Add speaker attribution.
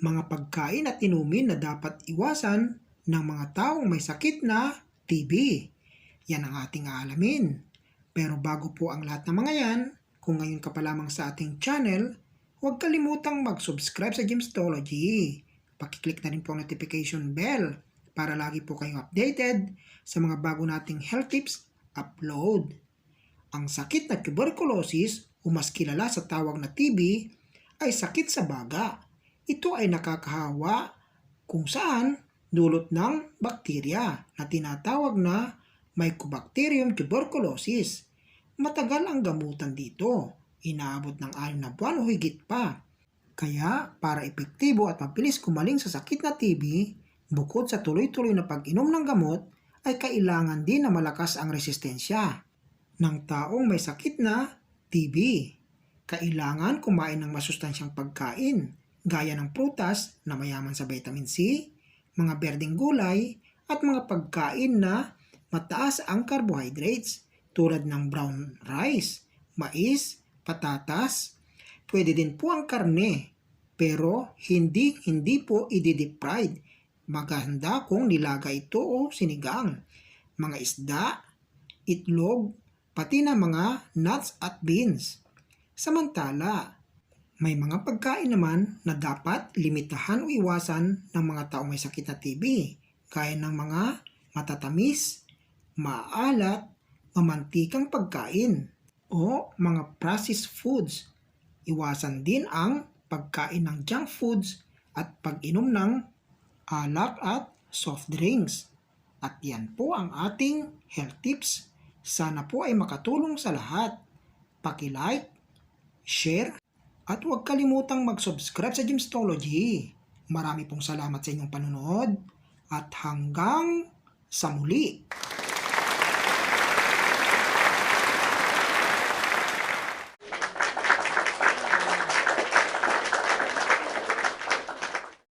Speaker 1: mga pagkain at inumin na dapat iwasan ng mga taong may sakit na TB. Yan ang ating aalamin. Pero bago po ang lahat ng mga yan, kung ngayon ka pa lamang sa ating channel, huwag kalimutang mag-subscribe sa Gymstology. Pakiclick na rin po ang notification bell para lagi po kayong updated sa mga bago nating health tips upload. Ang sakit na tuberculosis o mas kilala sa tawag na TB ay sakit sa baga. Ito ay nakakahawa kung saan dulot ng bakterya na tinatawag na Mycobacterium tuberculosis. Matagal ang gamutan dito. Inaabot ng anim na buwan o higit pa. Kaya para epektibo at mabilis kumaling sa sakit na TB, bukod sa tuloy-tuloy na pag-inom ng gamot, ay kailangan din na malakas ang resistensya ng taong may sakit na TB. Kailangan kumain ng masustansyang pagkain gaya ng prutas na mayaman sa vitamin C, mga berdeng gulay, at mga pagkain na mataas ang carbohydrates tulad ng brown rice, mais, patatas. Pwede din po ang karne, pero hindi hindi po i-deep fried. Maganda kung nilaga ito o sinigang. Mga isda, itlog, pati na mga nuts at beans. Samantala, may mga pagkain naman na dapat limitahan o iwasan ng mga taong may sakit na TB, gaya ng mga matatamis, maalat, mamantikang pagkain, o mga processed foods. Iwasan din ang pagkain ng junk foods at pag-inom ng alak at soft drinks. At yan po ang ating health tips. Sana po ay makatulong sa lahat. Paki-like, share, at huwag kalimutang mag-subscribe sa Gymstology. Marami pong salamat sa inyong panonood at hanggang sa muli.